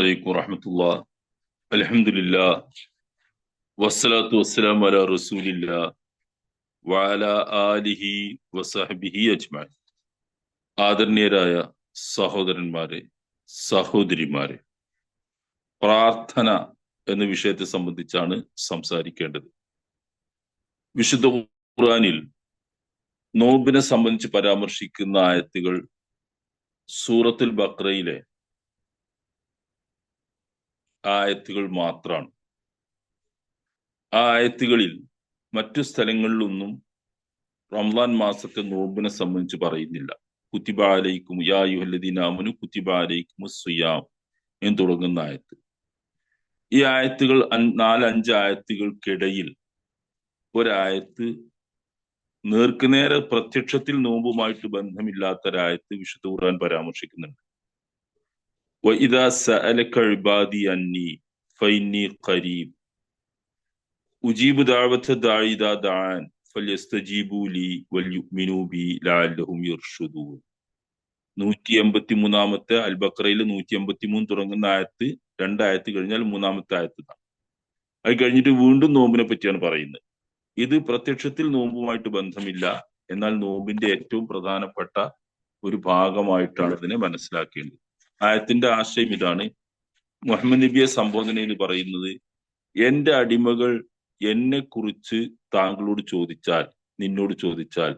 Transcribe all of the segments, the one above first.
അലൈക്കും വറഹമത്തുള്ള അലഹമില്ല വസ്സലാത്തു വസ്സലാം അല റസൂലില്ല വാല ആലിഹി വസഹബിഹി അജ്മാൻ ആദരണീയരായ സഹോദരന്മാരെ സഹോദരിമാരെ പ്രാർത്ഥന എന്ന വിഷയത്തെ സംബന്ധിച്ചാണ് സംസാരിക്കേണ്ടത്. വിശുദ്ധ ഖുർആനിൽ നോമ്പിനെ സംബന്ധിച്ച് പരാമർശിക്കുന്ന ആയത്തുകൾ സൂറത്തുൽ ബക്രയിലെ ആയത്തുകൾ മാത്രമാണ് ആ ആയത്തുകളിൽ മറ്റു സ്ഥലങ്ങളിലൊന്നും റംസാൻ മാസത്തെ നോമ്പിനെ സംബന്ധിച്ച് പറയുന്നില്ല. കുത്തിബ അലൈക്കും യാ സുയാം എന്ന് തുടങ്ങുന്ന ആയത്ത്. ഈ ആയത്തുകൾ നാലഞ്ച് ആയത്തുകൾക്കിടയിൽ ഒരായത്ത് നേർക്കുനേരെ പ്രത്യക്ഷത്തിൽ നോമ്പുമായിട്ട് ബന്ധമില്ലാത്ത ഒരായത്ത് വിശുദ്ധ ഖുർആൻ പരാമർശിക്കുന്നുണ്ട്. وإذا سألك عبادي عني فإني قريب أجيب دعوة الداعي إذا دعان فليستجيبوا لي وليؤمنوا بي لعلهم يرشدون നൂറ്റി എൺപത്തി മൂന്നാമത്തെ അൽബക്രയിൽ നൂറ്റി എൺപത്തി മൂന്ന് തുടങ്ങുന്ന ആയത്ത് രണ്ടായത്ത് കഴിഞ്ഞാൽ മൂന്നാമത്തെ ആയത്ത് അത് കഴിഞ്ഞിട്ട് വീണ്ടും നോമ്പിനെ പറ്റിയാണ് പറയുന്നത് ഇത് പ്രത്യക്ഷത്തിൽ നോമ്പുമായിട്ട് ബന്ധമില്ല എന്നാൽ നോമ്പിന്റെ ഏറ്റവും പ്രധാനപ്പെട്ട ഒരു ഭാഗമായിട്ടാണ് ഇതിനെ മനസ്സിലാക്കേണ്ടത് ആയത്തിന്റെ ആശയം ഇതാണ്. മുഹമ്മദ് നബിയെ സംബോധനയിൽ പറയുന്നത് എന്റെ അടിമകൾ എന്നെ കുറിച്ച് താങ്കളോട് ചോദിച്ചാൽ നിന്നോട് ചോദിച്ചാൽ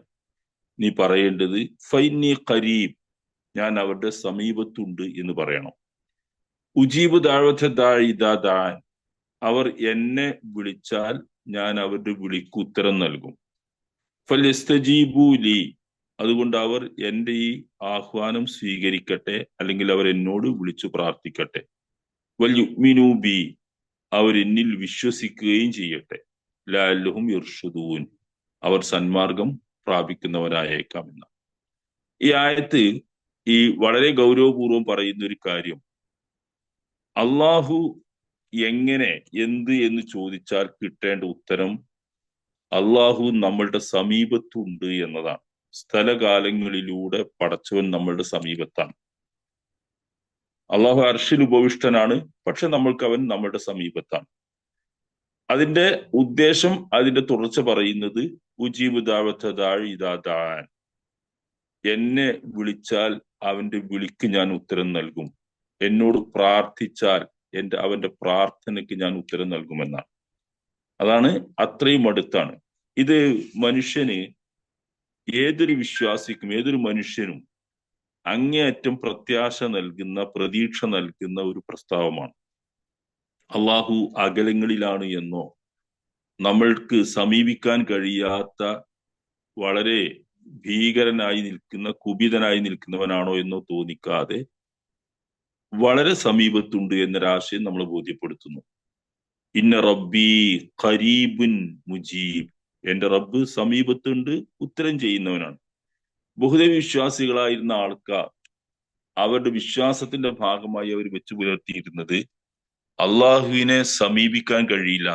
നീ പറയേണ്ടത് ഫൈനി കരീബ് ഞാൻ അവരുടെ സമീപത്തുണ്ട് എന്ന് പറയണം. ഉജീബ് ദാഴ്വത്തെ ദാൻ അവർ എന്നെ വിളിച്ചാൽ ഞാൻ അവരുടെ വിളിക്ക് ഉത്തരം നൽകും. ഫലസ്തജീബൂലി അതുകൊണ്ട് അവർ എന്റെ ഈ ആഹ്വാനം സ്വീകരിക്കട്ടെ അല്ലെങ്കിൽ അവർ എന്നോട് വിളിച്ചു പ്രാർത്ഥിക്കട്ടെ. വല്യുമിനു ബി അവരെന്നിൽ വിശ്വസിക്കുകയും ചെയ്യട്ടെ. ലാലുഹും ഇർഷുദൂൻ അവർ സന്മാർഗം പ്രാപിക്കുന്നവരായേക്കാം എന്ന. ഈ ആയത്ത് ഈ വളരെ ഗൗരവപൂർവം പറയുന്ന ഒരു കാര്യം. അള്ളാഹു എങ്ങനെ എന്ത് എന്ന് ചോദിച്ചാൽ കിട്ടേണ്ട ഉത്തരം അള്ളാഹു നമ്മളുടെ സമീപത്തുണ്ട് എന്നതാണ്. സ്ഥലകാലങ്ങളിലൂടെ പടച്ചവൻ നമ്മളുടെ സമീപത്താണ്. അള്ളാഹു അർഷിൽ ഉപവിഷ്ടനാണ് പക്ഷെ നമ്മൾക്ക് അവൻ നമ്മളുടെ സമീപത്താണ്. അതിന്റെ ഉദ്ദേശം അതിന്റെ തുടർച്ച പറയുന്നത് ഉജീബ് എന്നെ വിളിച്ചാൽ അവന്റെ വിളിക്ക് ഞാൻ ഉത്തരം നൽകും. എന്നോട് പ്രാർത്ഥിച്ചാൽ എന്റെ അവന്റെ പ്രാർത്ഥനയ്ക്ക് ഞാൻ ഉത്തരം നൽകുമെന്നാണ്. അതാണ് അത്രയും അടുത്താണ്. ഇത് മനുഷ്യന് ഏതൊരു വിശ്വാസിക്കും ഏതൊരു മനുഷ്യനും അങ്ങേയറ്റം പ്രത്യാശ നൽകുന്ന പ്രതീക്ഷ നൽകുന്ന ഒരു പ്രസ്താവമാണ്. അള്ളാഹു അകലങ്ങളിലാണ് എന്നോ നമ്മൾക്ക് സമീപിക്കാൻ കഴിയാത്ത വളരെ ഭീകരനായി നിൽക്കുന്ന കുപിതനായി നിൽക്കുന്നവനാണോ എന്നോ തോന്നിക്കാതെ വളരെ സമീപത്തുണ്ട് എന്നൊരാശയം നമ്മൾ ബോധ്യപ്പെടുത്തുന്നു. ഇന്ന റബ്ബി ഖരീബുൻ മുജീബ്. എന്റെ റബ്ബ് സമീപത്തുണ്ട് ഉത്തരം ചെയ്യുന്നവനാണ്. ബഹുദൈവ വിശ്വാസികളായിരുന്ന ആൾക്കാർ അവരുടെ വിശ്വാസത്തിന്റെ ഭാഗമായി അവർ വെച്ചു പുലർത്തിയിരുന്നത് അള്ളാഹുവിനെ സമീപിക്കാൻ കഴിയില്ല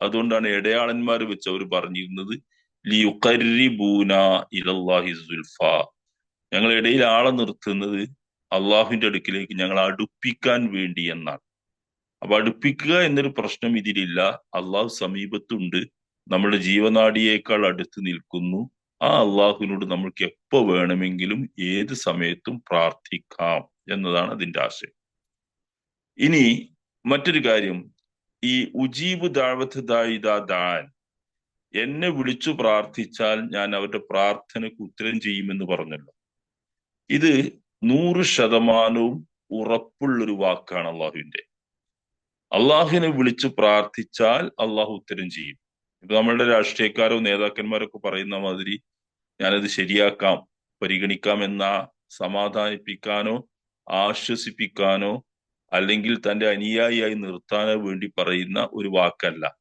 അതുകൊണ്ടാണ് ഇടയാളന്മാർ വെച്ച് അവർ പറഞ്ഞിരുന്നത് ഞങ്ങൾ ഇടയിൽ ആളെ നിർത്തുന്നത് അള്ളാഹുവിന്റെ അടുക്കിലേക്ക് ഞങ്ങൾ അടുപ്പിക്കാൻ വേണ്ടി എന്നാണ്. അപ്പൊ അടുപ്പിക്കുക എന്നൊരു പ്രശ്നം ഇതിലില്ല. അള്ളാഹു സമീപത്തുണ്ട് നമ്മുടെ ജീവനാടിയേക്കാൾ അടുത്ത് നിൽക്കുന്നു. ആ അള്ളാഹുവിനോട് നമ്മൾക്ക് എപ്പോ വേണമെങ്കിലും ഏത് സമയത്തും പ്രാർത്ഥിക്കാം എന്നതാണ് അതിന്റെ ആശയം. ഇനി മറ്റൊരു കാര്യം. ഈ ഉജീബ് ദാഴ്വത്ത് ദാൻ. എന്നെ വിളിച്ചു പ്രാർത്ഥിച്ചാൽ ഞാൻ അവരുടെ പ്രാർത്ഥനയ്ക്ക് ഉത്തരം ചെയ്യുമെന്ന് പറഞ്ഞല്ലോ. ഇത് നൂറ് ശതമാനവും ഉറപ്പുള്ളൊരു വാക്കാണ് അള്ളാഹുവിന്റെ അള്ളാഹുവിനെ വിളിച്ചു പ്രാർത്ഥിച്ചാൽ അള്ളാഹു ഉത്തരം ചെയ്യും. ഇപ്പൊ നമ്മളുടെ രാഷ്ട്രീയക്കാരോ നേതാക്കന്മാരൊക്കെ പറയുന്ന മാതിരി ഞാനത് ശരിയാക്കാം പരിഗണിക്കാം എന്ന സമാധാനിപ്പിക്കാനോ ആശ്വസിപ്പിക്കാനോ അല്ലെങ്കിൽ തന്റെ അനുയായിയായി നിർത്താനോ വേണ്ടി പറയുന്ന ഒരു വാക്കല്ല.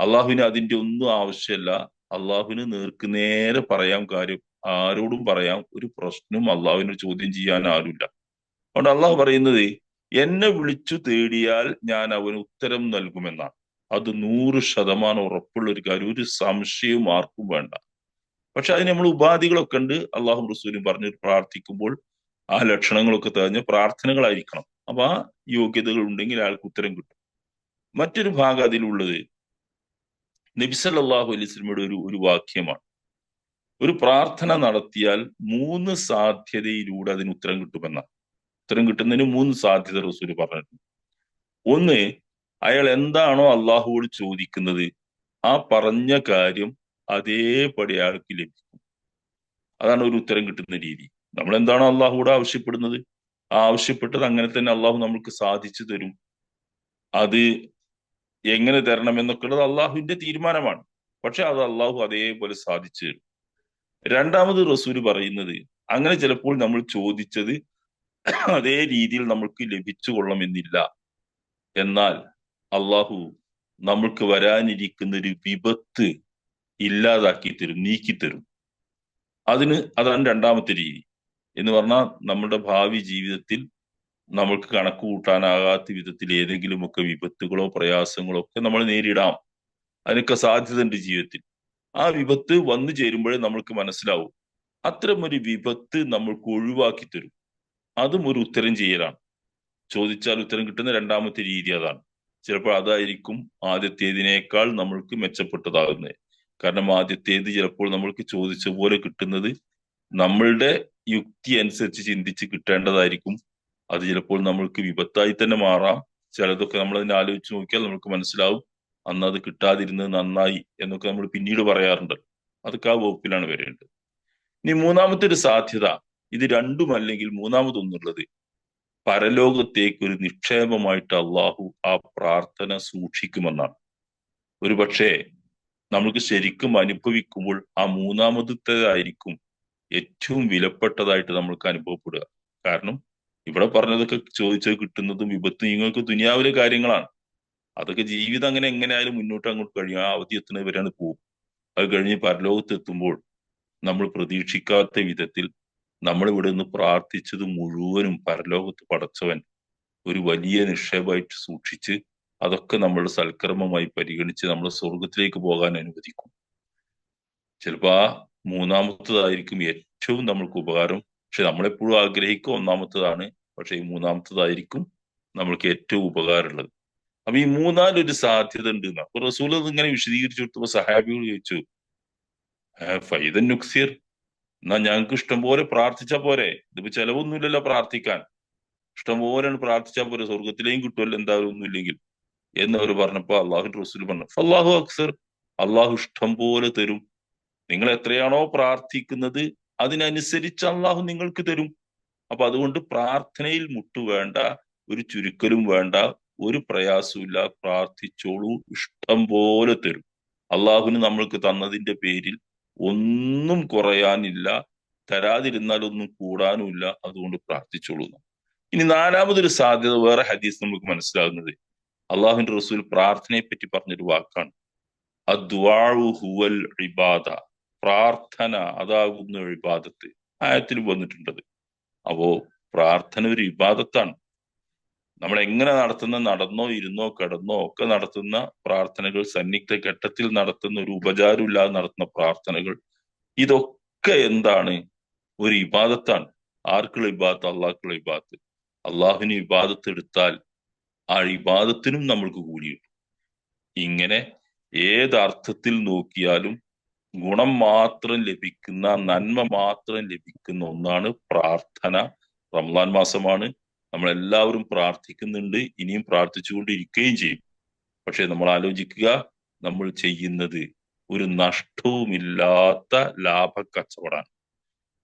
അള്ളാഹുവിന് അതിന്റെ ഒന്നും ആവശ്യമല്ല അള്ളാഹുവിന് നേർക്കുനേരെ പറയാം കാര്യം. ആരോടും പറയാം. ഒരു പ്രശ്നവും അള്ളാഹുവിന് ചോദ്യം ചെയ്യാൻ ആരുമില്ല. അതുകൊണ്ട് അള്ളാഹു പറയുന്നത് എന്നെ വിളിച്ചു തേടിയാൽ ഞാൻ അവന് ഉത്തരം നൽകുമെന്നാണ്. അത് നൂറ് ശതമാനം ഉറപ്പുള്ള ഒരു കാര്യം. ഒരു സംശയവും ആർക്കും വേണ്ട. പക്ഷെ അതിന് നമ്മൾ ഉപാധികളൊക്കെ ഉണ്ട്. അള്ളാഹു റസൂലും പറഞ്ഞു പ്രാർത്ഥിക്കുമ്പോൾ ആ ലക്ഷണങ്ങളൊക്കെ തെളിഞ്ഞ പ്രാർത്ഥനകളായിരിക്കണം. അപ്പൊ ആ യോഗ്യതകൾ ഉണ്ടെങ്കിൽ ആൾക്ക് ഉത്തരം കിട്ടും. മറ്റൊരു ഭാഗം അതിലുള്ളത് നബിസല്ലാഹു അലൈഹി സ്വലമയുടെ ഒരു ഒരു വാക്യമാണ്. ഒരു പ്രാർത്ഥന നടത്തിയാൽ മൂന്ന് സാധ്യതയിലൂടെ അതിന് ഉത്തരം കിട്ടുമെന്നാണ്. ഉത്തരം കിട്ടുന്നതിന് മൂന്ന് സാധ്യത റസൂൽ പറഞ്ഞിട്ടുണ്ട്. ഒന്ന് അയാൾ എന്താണോ അള്ളാഹുവോട് ചോദിക്കുന്നത് ആ പറഞ്ഞ കാര്യം അതേപടി അയാൾക്ക് ലഭിക്കും. അതാണ് ഒരു ഉത്തരം കിട്ടുന്ന രീതി. നമ്മൾ എന്താണോ അള്ളാഹുവോട് ആവശ്യപ്പെടുന്നത് ആ ആവശ്യപ്പെട്ടത് അങ്ങനെ തന്നെ അള്ളാഹു നമ്മൾക്ക് സാധിച്ചു തരും. അത് എങ്ങനെ തരണം എന്നൊക്കെ ഉള്ളത് അള്ളാഹുവിന്റെ തീരുമാനമാണ്. പക്ഷെ അത് അള്ളാഹു അതേപോലെ സാധിച്ചു തരും. രണ്ടാമത് റസൂൽ പറയുന്നത് അങ്ങനെ ചിലപ്പോൾ നമ്മൾ ചോദിച്ചത് അതേ രീതിയിൽ നമ്മൾക്ക് ലഭിച്ചു കൊള്ളണമെന്നില്ല എന്നാൽ അള്ളാഹു നമ്മൾക്ക് വരാനിരിക്കുന്ന ഒരു വിപത്ത് ഇല്ലാതാക്കി തരും നീക്കി തരും അതിന് അതാണ് രണ്ടാമത്തെ രീതി. എന്ന് പറഞ്ഞാൽ നമ്മുടെ ഭാവി ജീവിതത്തിൽ നമ്മൾക്ക് കണക്ക് കൂട്ടാനാകാത്ത വിധത്തിൽ ഏതെങ്കിലുമൊക്കെ വിപത്തുകളോ പ്രയാസങ്ങളോ ഒക്കെ നമ്മൾ നേരിടാം. അതിനൊക്കെ സാധ്യതയുണ്ട് ജീവിതത്തിൽ. ആ വിപത്ത് വന്നു ചേരുമ്പോഴേ നമ്മൾക്ക് മനസ്സിലാവും. അത്തരം ഒരു വിപത്ത് നമ്മൾക്ക് ഒഴിവാക്കി തരും അതും ഒരു ഉത്തരം ചെയ്യലാണ്. ചോദിച്ചാൽ ഉത്തരം കിട്ടുന്ന രണ്ടാമത്തെ രീതി അതാണ്. ചിലപ്പോൾ അതായിരിക്കും ആദ്യത്തേതിനേക്കാൾ നമ്മൾക്ക് മെച്ചപ്പെട്ടതാകുന്നത്. കാരണം ആദ്യത്തേത് ചിലപ്പോൾ നമ്മൾക്ക് ചോദിച്ച പോലെ കിട്ടുന്നത് നമ്മളുടെ യുക്തി അനുസരിച്ച് ചിന്തിച്ച് കിട്ടേണ്ടതായിരിക്കും. അത് ചിലപ്പോൾ നമ്മൾക്ക് വിപത്തായി തന്നെ മാറാം. ചിലതൊക്കെ നമ്മൾ അതിനെ ആലോചിച്ച് നോക്കിയാൽ നമുക്ക് മനസ്സിലാവും. അന്ന് അത് കിട്ടാതിരുന്നത് നന്നായി എന്നൊക്കെ നമ്മൾ പിന്നീട് പറയാറുണ്ട്. അതൊക്കെ ആ വകുപ്പിലാണ് വരേണ്ടത്. ഇനി മൂന്നാമത്തെ ഒരു സാധ്യത. ഇത് രണ്ടും അല്ലെങ്കിൽ മൂന്നാമതൊന്നുള്ളത് പരലോകത്തേക്ക് ഒരു നിക്ഷേപമായിട്ട് അള്ളാഹു ആ പ്രാർത്ഥന സൂക്ഷിക്കുമെന്നാണ്. ഒരു പക്ഷേ നമുക്ക് ശരിക്കും അനുഭവിക്കുമ്പോൾ ആ മൂന്നാമതത്തേതായിരിക്കും ഏറ്റവും വിലപ്പെട്ടതായിട്ട് നമ്മൾക്ക് അനുഭവപ്പെടുക. കാരണം ഇവിടെ പറഞ്ഞതൊക്കെ ചോദിച്ചത് കിട്ടുന്നതും വിപത്ത് നിങ്ങൾക്ക് ദുനിയാവിലെ കാര്യങ്ങളാണ്. അതൊക്കെ ജീവിതം അങ്ങനെ എങ്ങനെയായാലും മുന്നോട്ട് അങ്ങോട്ട് കഴിയും. ആ അവധി എത്തുന്നത് വരെയാണ് പോകും അത് കഴിഞ്ഞ് പരലോകത്ത് എത്തുമ്പോൾ നമ്മൾ പ്രതീക്ഷിക്കാത്ത വിധത്തിൽ നമ്മൾ ഇവിടെ നിന്ന് പ്രാർത്ഥിച്ചത് മുഴുവനും പരലോകത്ത് പടച്ചവൻ ഒരു വലിയ നിക്ഷേപമായിട്ട് സൂക്ഷിച്ച് അതൊക്കെ നമ്മളുടെ സൽക്കർമ്മമായി പരിഗണിച്ച് നമ്മൾ സ്വർഗത്തിലേക്ക് പോകാൻ അനുവദിക്കും. ചിലപ്പോൾ ആ മൂന്നാമത്തതായിരിക്കും ഏറ്റവും നമ്മൾക്ക് ഉപകാരം. പക്ഷെ നമ്മളെപ്പോഴും ആഗ്രഹിക്കുക ഒന്നാമത്തതാണ്. പക്ഷെ ഈ മൂന്നാമത്തതായിരിക്കും നമ്മൾക്ക് ഏറ്റവും ഉപകാരമുള്ളത്. അപ്പൊ ഈ മൂന്നാലൊരു സാധ്യത ഉണ്ട് അപ്പൊ റസൂൽ ഇങ്ങനെ വിശദീകരിച്ചു കൊടുത്തപ്പോ സഹാബികൾ ചോദിച്ചു ഫൈദൻ നുക്സിർ എന്നാ ഞങ്ങൾക്ക് ഇഷ്ടം പോലെ പ്രാർത്ഥിച്ചാ പോരെ. ഇതിപ്പോ ചെലവൊന്നുമില്ലല്ലോ പ്രാർത്ഥിക്കാൻ. ഇഷ്ടം പോലെയാണ് പ്രാർത്ഥിച്ചാൽ പോരെ. സ്വർഗത്തിലേയും കിട്ടുമല്ലോ എന്തായാലും ഒന്നുമില്ലെങ്കിൽ. എന്ന് അവർ പറഞ്ഞപ്പോ അള്ളാഹു റസൂൽ പറഞ്ഞു അള്ളാഹു അക്സർ അള്ളാഹു ഇഷ്ടം പോലെ തരും. നിങ്ങൾ എത്രയാണോ പ്രാർത്ഥിക്കുന്നത് അതിനനുസരിച്ച് അള്ളാഹു നിങ്ങൾക്ക് തരും. അപ്പൊ അതുകൊണ്ട് പ്രാർത്ഥനയിൽ മുട്ടു വേണ്ട ഒരു ചുരുക്കലും വേണ്ട ഒരു പ്രയാസമില്ല പ്രാർത്ഥിച്ചോളൂ ഇഷ്ടം പോലെ തരും. അള്ളാഹുവിന് നമ്മൾക്ക് തന്നതിന്റെ പേരിൽ ഒന്നും കുറയാനില്ല. തരാതിരുന്നാൽ ഒന്നും കൂടാനുമില്ല. അതുകൊണ്ട് പ്രാർത്ഥിച്ചോളൂ ഇനി നാലാമതൊരു സാധ്യത വേറെ ഹദീസ് നമുക്ക് മനസ്സിലാകുന്നത്. അള്ളാഹുവിന്റെ റസൂൽ പ്രാർത്ഥനയെ പറ്റി പറഞ്ഞൊരു വാക്കാണ്. ഹുവൽ ഇബാദ. പ്രാർത്ഥന അതാകുന്ന ഇബാദത്ത്. ആയത്തിൽ വന്നിട്ടുണ്ടത്. അപ്പോ പ്രാർത്ഥന ഒരു ഇബാദത്താണ്. നമ്മൾ എങ്ങനെ നടത്തുന്ന നടന്നോ ഇരുന്നോ കിടന്നോ ഒക്കെ നടത്തുന്ന പ്രാർത്ഥനകൾ സന്നിഗ്ധ ഘട്ടത്തിൽ നടത്തുന്ന ഒരു ഉപചാരമില്ലാതെ നടത്തുന്ന പ്രാർത്ഥനകൾ ഇതൊക്കെ എന്താണ്? ഒരു ഇബാദത്താണ്. ആർക്കുള്ള ഇബാദത്ത്? അള്ളാഹ്ക്കുള്ള ഇബാദത്ത്. അള്ളാഹുവിന് ഇബാദത്ത് എടുത്താൽ ആ ഇബാദത്തിനും നമ്മൾക്ക് കൂലിയുണ്ട് ഇങ്ങനെ ഏതർത്ഥത്തിൽ നോക്കിയാലും ഗുണം മാത്രം ലഭിക്കുന്ന നന്മ മാത്രം ലഭിക്കുന്ന ഒന്നാണ് പ്രാർത്ഥന. റംലാൻ മാസമാണ്. നമ്മൾ എല്ലാവരും പ്രാർത്ഥിക്കുന്നുണ്ട് ഇനിയും പ്രാർത്ഥിച്ചുകൊണ്ടിരിക്കുകയും ചെയ്യും. പക്ഷെ നമ്മൾ ആലോചിക്കുക നമ്മൾ ചെയ്യുന്നത് ഒരു നഷ്ടവുമില്ലാത്ത ലാഭ കച്ചവടമാണ്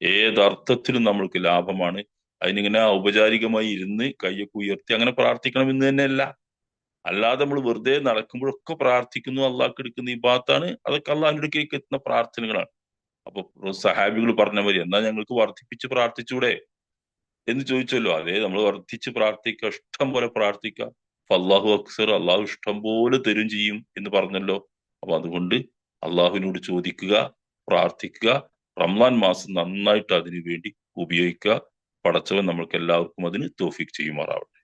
ഏതർത്ഥത്തിലും നമ്മൾക്ക് ലാഭമാണ്. അതിനിങ്ങനെ ഔപചാരികമായി ഇരുന്ന് കയ്യൊക്കെ ഉയർത്തി അങ്ങനെ പ്രാർത്ഥിക്കണമെന്ന് തന്നെയല്ല. അല്ലാതെ നമ്മൾ വെറുതെ നടക്കുമ്പോഴൊക്കെ പ്രാർത്ഥിക്കുന്നു അള്ളാഹ്ക്ക് എടുക്കുന്ന ഈ ഭാഗത്താണ്. അതൊക്കെ അള്ളാഹിന്റെ എത്തുന്ന പ്രാർത്ഥനകളാണ്. അപ്പൊ സഹാബികൾ പറഞ്ഞ മതി എന്നാ ഞങ്ങൾക്ക് വർദ്ധിപ്പിച്ച് പ്രാർത്ഥിച്ചൂടെ? എന്ന് ചോദിച്ചല്ലോ. അതേ നമ്മൾ വർദ്ധിച്ച് പ്രാർത്ഥിക്കുക ഇഷ്ടം പോലെ പ്രാർത്ഥിക്കുക. അപ്പൊ അള്ളാഹു അക്സർ അള്ളാഹു ഇഷ്ടം പോലെ തരും ചെയ്യും എന്ന് പറഞ്ഞല്ലോ. അപ്പൊ അതുകൊണ്ട് അള്ളാഹുവിനോട് ചോദിക്കുക പ്രാർത്ഥിക്കുക. റംലാൻ മാസം നന്നായിട്ട് അതിനു വേണ്ടി ഉപയോഗിക്കുക. പടച്ചവൻ നമ്മൾക്ക് എല്ലാവർക്കും അതിന് തോഫിക് ചെയ്യുമാറാവട്ടെ.